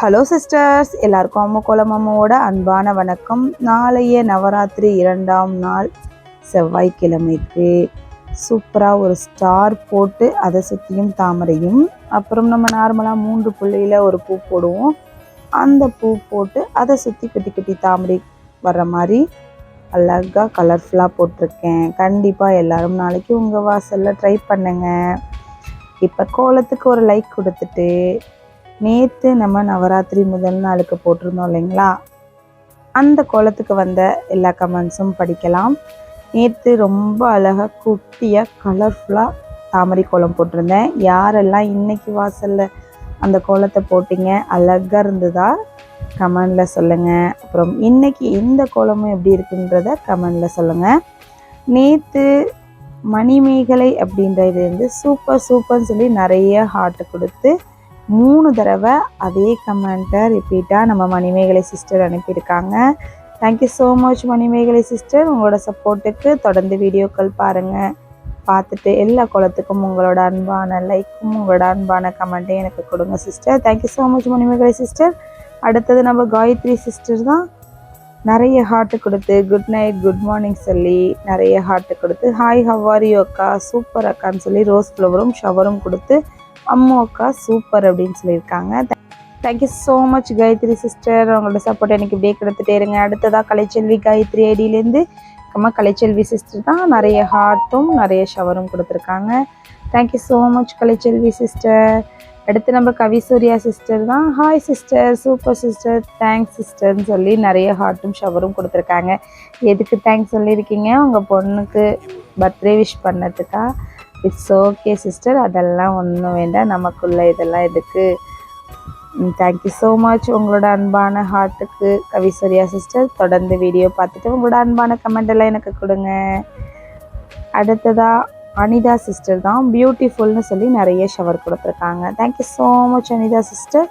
Hello sisters எல்லாருக்கும் அம்மா கோலம் அம்மாவோட அன்பான வணக்கம். நாளைய நவராத்திரி இரண்டாம் நாள் செவ்வாய்க்கிழமைக்கு சூப்பராக ஒரு ஸ்டார் போட்டு அதை சுற்றியும் தாமரையும் அப்புறம் நம்ம நார்மலாக மூன்று புள்ளியில் ஒரு பூ போடுவோம். அந்த பூ போட்டு அதை சுற்றி குட்டி குட்டி தாமரை வர்ற மாதிரி அழகாக கலர்ஃபுல்லாக போட்டிருக்கேன். கண்டிப்பாக எல்லாரும் நாளைக்கு உங்கள் வாசலில் ட்ரை பண்ணுங்கள் இப்போ கோலத்துக்கு ஒரு லைக் கொடுத்துட்டு நேற்று நம்ம நவராத்திரி முதல் நாளுக்கு போட்டிருந்தோம் இல்லைங்களா? அந்த கோலத்துக்கு வந்த எல்லா கமெண்ட்ஸும் படிக்கலாம். நேற்று ரொம்ப அழகாக குட்டியாக கலர்ஃபுல்லாக தாமரை கோலம் போட்டிருந்தேன். யாரெல்லாம் இன்னைக்கு வாசலில் அந்த கோலத்தை போட்டிங்க அழகாக இருந்ததா? கமெண்டில் சொல்லுங்கள் அப்புறம் இன்னைக்கு இந்த கோலமும் எப்படி இருக்குன்றத கமெண்டில் சொல்லுங்கள் நேற்று மணிமேகலை அப்படின்றது வந்து சூப்பர் சூப்பர்னு சொல்லி நிறைய ஹார்ட்டு கொடுத்து மூணு தடவை அதே கமெண்ட்டை ரிப்பீட்டாக நம்ம மணிமேகலை சிஸ்டர் அனுப்பியிருக்காங்க. Thank you so much Manimegalai sister உங்களோட சப்போர்ட்டுக்கு தொடர்ந்து வீடியோக்கள் பாருங்கள் பார்த்துட்டு எல்லா குளத்துக்கும் உங்களோட அன்பான லைக்கும் உங்களோட அன்பான கமெண்ட்டையும் எனக்கு கொடுங்க sister thank you so much Manimegalai sister அடுத்தது நம்ம காயத்ரி சிஸ்டர் தான். நிறைய ஹார்ட்டு கொடுத்து குட் நைட் குட் மார்னிங் சொல்லி நிறைய ஹார்ட்டு கொடுத்து ஹாய் ஹவ்வாரி அக்கா? சூப்பர் அக்கான்னு சொல்லி ரோஸ் ஃப்ளவரும் ஷவரும் கொடுத்து அம்மா அக்கா சூப்பர் அப்படின்னு சொல்லியிருக்காங்க. Thank you so much Gayathri sister அவங்களோட சப்போர்ட் எனக்கு இப்படியே கொடுத்துட்டே இருங்க. அடுத்ததாக கலைச்செல்வி காயத்ரி ஐடியிலேருந்து. அம்மா கலைச்செல்வி சிஸ்டர் தான் நிறைய ஹார்ட்டும் நிறைய ஷவரும் கொடுத்துருக்காங்க. Thank you so much Kalaiselvi sister அடுத்து நம்ம கவிசூர்யா சிஸ்டர் தான். Hi sister super sister thanks சிஸ்டர்னு சொல்லி நிறைய ஹார்ட்டும் ஷவரும் கொடுத்துருக்காங்க. எதுக்கு தேங்க்ஸ் சொல்லியிருக்கீங்க? உங்கள் பொண்ணுக்கு பர்த்டே விஷ் பண்ணதுக்கா? இட்ஸ் ஓகே சிஸ்டர் அதெல்லாம் ஒன்றும் வேண்டாம். நமக்குள்ளே இதெல்லாம் எதுக்கு தேங்க்யூ ஸோ மச் உங்களோட அன்பான ஹார்ட்டுக்கு கவிஸ்வரியா சிஸ்டர் தொடர்ந்து வீடியோ பார்த்துட்டு உங்களோட அன்பான கமெண்ட் எல்லாம் எனக்கு கொடுங்க. அடுத்ததாக அனிதா சிஸ்டர் தான். பியூட்டிஃபுல்னு சொல்லி நிறைய ஷவர் கொடுத்துருக்காங்க. Thank you so much Anitha sister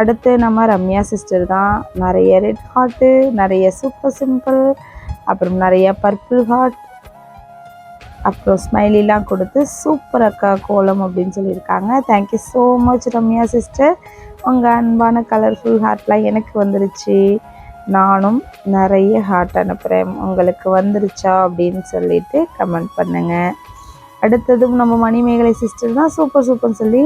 அடுத்து நம்ம ரம்யா சிஸ்டர் தான். நிறைய ரெட் ஹார்ட்டு நிறைய சூப்பர் சிம்பிள் அப்புறம் நிறைய பர்பிள் ஹார்ட் அப்புறம் ஸ்மைலிலாம் கொடுத்து சூப்பர் அக்கா கோலம் அப்படின்னு சொல்லியிருக்காங்க. Thank you so much Ramya sister உங்கள் அன்பான கலர்ஃபுல் ஹார்ட்லாம் எனக்கு வந்துருச்சு. நானும் நிறைய ஹார்ட் அனுப்புகிறேன் உங்களுக்கு வந்துருச்சா அப்படின்னு சொல்லிட்டு கமெண்ட் பண்ணுங்கள் அடுத்ததும் நம்ம மணிமேகலை சிஸ்டர் தான் சூப்பர் சூப்பர்னு சொல்லி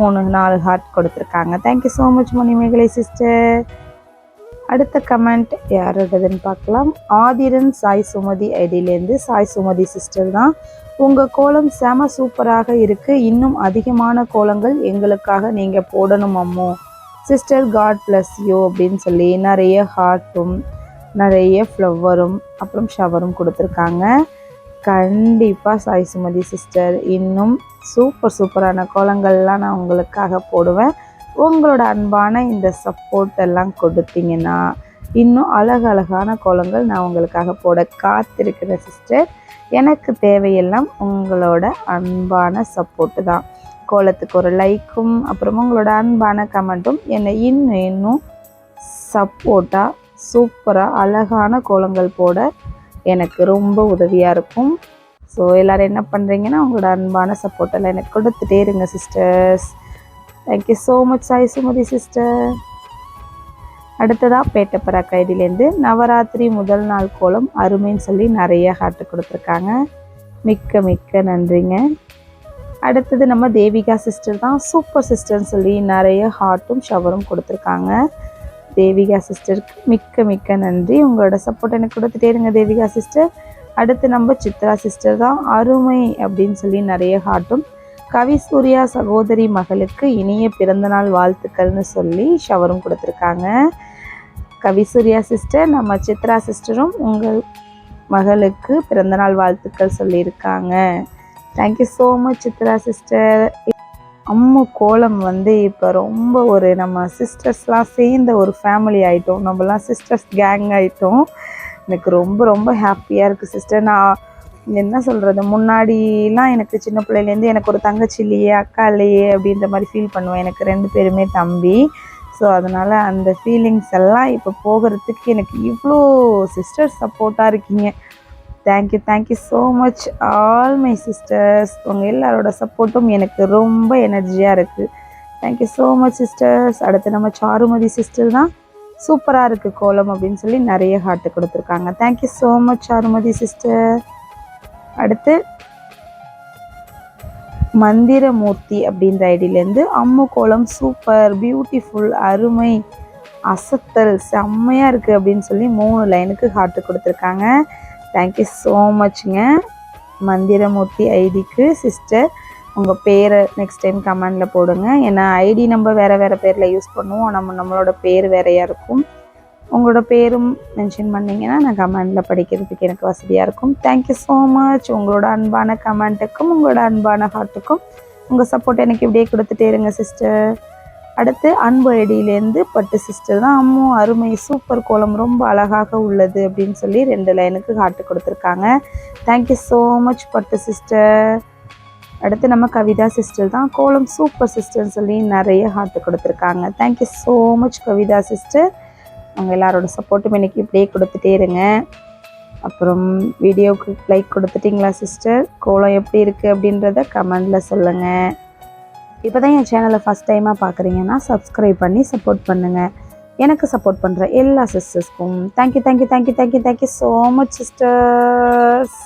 மூணு நாலு ஹார்ட் கொடுத்துருக்காங்க. Thank you so much Manimekalai sister அடுத்த கமெண்ட் யாரோடதுன்னு பார்க்கலாம். ஆதிரன் சாய் சுமதி ஐடியிலேருந்து சாய் சுமதி சிஸ்டர் தான். உங்கள் கோலம் செம சூப்பராக இருக்குது இன்னும் அதிகமான கோலங்கள் எங்களுக்காக நீங்கள் போடணும் அம்மோ. சிஸ்டர் காட் ப்ளஸ் யூ அப்படின்னு சொல்லி நிறைய ஹார்ட்டும் நிறைய ஃப்ளவரும் அப்புறம் ஷவரும் கொடுத்துருக்காங்க. கண்டிப்பாக சாய் சுமதி சிஸ்டர் இன்னும் சூப்பர் சூப்பரான கோலங்கள்லாம் நான் உங்களுக்காக போடுவேன். உங்களோட அன்பான இந்த சப்போர்ட் எல்லாம் கொடுத்தீங்கன்னா இன்னும் அழகழகான கோலங்கள் நான் உங்களுக்காக போட காத்திருக்கிறேன் சிஸ்டர் எனக்கு தேவையெல்லாம் உங்களோட அன்பான சப்போர்ட்டு தான். கோலத்துக்கு ஒரு லைக்கும் அப்புறம் உங்களோட அன்பான கமெண்ட்டும் என்னை இன்னும் இன்னும் சப்போர்ட்டாக சூப்பராக அழகான கோலங்கள் போட எனக்கு ரொம்ப உதவியாக இருக்கும். ஸோ எல்லோரும் என்ன பண்ணுறீங்கன்னா உங்களோட அன்பான சப்போர்ட்டெல்லாம் எனக்கு கொடுத்துட்டே இருங்க sisters thank you so much Sai Sumathi sister அடுத்ததாக பேட்டப்பரா கைடிலேருந்து நவராத்திரி முதல் நாள் கோலம் அருமைன்னு சொல்லி நிறைய ஹார்ட் கொடுத்துருக்காங்க. மிக்க மிக்க நன்றிங்க. அடுத்தது நம்ம தேவிகா சிஸ்டர் தான் சூப்பர் சிஸ்டர்னு சொல்லி நிறைய ஹார்ட்டும் ஷவரும் கொடுத்துருக்காங்க. தேவிகா சிஸ்டருக்கு மிக்க மிக்க நன்றி. உங்களோட சப்போர்ட் எனக்கு கொடுத்துட்டே இருங்க தேவிகா சிஸ்டர் அடுத்து நம்ம சித்ரா சிஸ்டர் தான் அருமை அப்படின்னு சொல்லி நிறைய ஹார்ட்டும் கவி சூர்யா சகோதரி மகளுக்கு இனிய பிறந்தநாள் வாழ்த்துக்கள்னு சொல்லி ஷவரும் கொடுத்துருக்காங்க. கவி சூர்யா சிஸ்டர் நம்ம சித்ரா சிஸ்டரும் உங்கள் மகளுக்கு பிறந்தநாள் வாழ்த்துக்கள் சொல்லியிருக்காங்க. Thank you so much Chitra sister Ammu kolam வந்து இப்போ ரொம்ப ஒரு நம்ம சிஸ்டர்ஸ்லாம் சேர்ந்த ஒரு ஃபேமிலி ஆகிட்டோம் நம்மலாம் சிஸ்டர்ஸ் கேங் ஆகிட்டோம் எனக்கு ரொம்ப ரொம்ப ஹாப்பியாக இருக்குது சிஸ்டர் நான் என்ன சொல்கிறது முன்னாடிலாம் எனக்கு சின்ன பிள்ளையிலேருந்து எனக்கு ஒரு தங்கச்சி இல்லையே அக்கா இல்லையே அப்படின்ற மாதிரி ஃபீல் பண்ணுவேன். எனக்கு ரெண்டு பேருமே தம்பி. ஸோ அதனால் அந்த ஃபீலிங்ஸ் எல்லாம் இப்போ போகிறதுக்கு எனக்கு இவ்வளோ சிஸ்டர் சப்போர்ட்டாக இருக்கீங்க. Thank you thank you so much all my sisters உங்கள் எல்லாரோட சப்போர்ட்டும் எனக்கு ரொம்ப எனர்ஜியாக இருக்குது தேங்க்யூ ஸோ மச் சிஸ்டர்ஸ் அடுத்து நம்ம சாருமதி சிஸ்டர் தான். சூப்பராக இருக்குது கோலம் அப்படின்னு சொல்லி நிறைய ஹார்ட்டு கொடுத்துருக்காங்க. Thank you so much Charumathi sister அடுத்து மந்திரமூர்த்தி அப்படின்ற ஐடியிலேருந்து அம்மு கோலம் சூப்பர் பியூட்டிஃபுல் அருமை அசத்தல் செம்மையாக இருக்குது அப்படின்னு சொல்லி மூணு லைனுக்கு ஹார்ட் கொடுத்துருக்காங்க. தேங்க்யூ ஸோ மச்ங்க மந்திரமூர்த்தி ஐடிக்கு சிஸ்டர் உங்கள் பேரை நெக்ஸ்ட் டைம் கமெண்டில் போடுங்க. ஏன்னா ஐடி நம்ம வேறு வேறு பேரில் யூஸ் பண்ணுவோம். நம்ம நம்மளோட பேர் வேறையாக இருக்கும். உங்களோட பேரும் மென்ஷன் பண்ணிங்கன்னா நான் கமெண்டில் படிக்கிறதுக்கு எனக்கு வசதியாக இருக்கும். தேங்க்யூ ஸோ மச் உங்களோட அன்பான கமெண்ட்டுக்கும் உங்களோட அன்பான ஹார்ட்டுக்கும் உங்கள் சப்போர்ட் எனக்கு இப்படியே கொடுத்துட்டே இருங்க சிஸ்டர் அடுத்து அன்பு ஐடியிலேருந்து பட்டு சிஸ்டர் தான். அம்மு அருமை சூப்பர் கோலம் ரொம்ப அழகாக உள்ளது அப்படின்னு சொல்லி ரெண்டு லைனுக்கு ஹார்ட் கொடுத்துருக்காங்க. Thank you so much Pattu sister அடுத்து நம்ம கவிதா சிஸ்டர் தான். கோலம் சூப்பர் சிஸ்டர்னு சொல்லி நிறைய ஹார்ட் கொடுத்துருக்காங்க. Thank you so much Kavitha sister அவங்க எல்லாரோட சப்போர்ட்டும் எனக்கு இப்படியே கொடுத்துட்டே இருங்க. அப்புறம் வீடியோவுக்கு லைக் கொடுத்துட்டிங்களா சிஸ்டர் கோலம் எப்படி இருக்குது அப்படின்றத கமெண்டில் சொல்லுங்கள் இப்போ தான் என் சேனலை ஃபஸ்ட் டைமாக பார்க்குறீங்கன்னா சப்ஸ்கிரைப் பண்ணி சப்போர்ட் பண்ணுங்கள் எனக்கு சப்போர்ட் பண்ணுற எல்லா சிஸ்டர்ஸ்க்கும் thank you thank you thank you thank you thank you so much sisters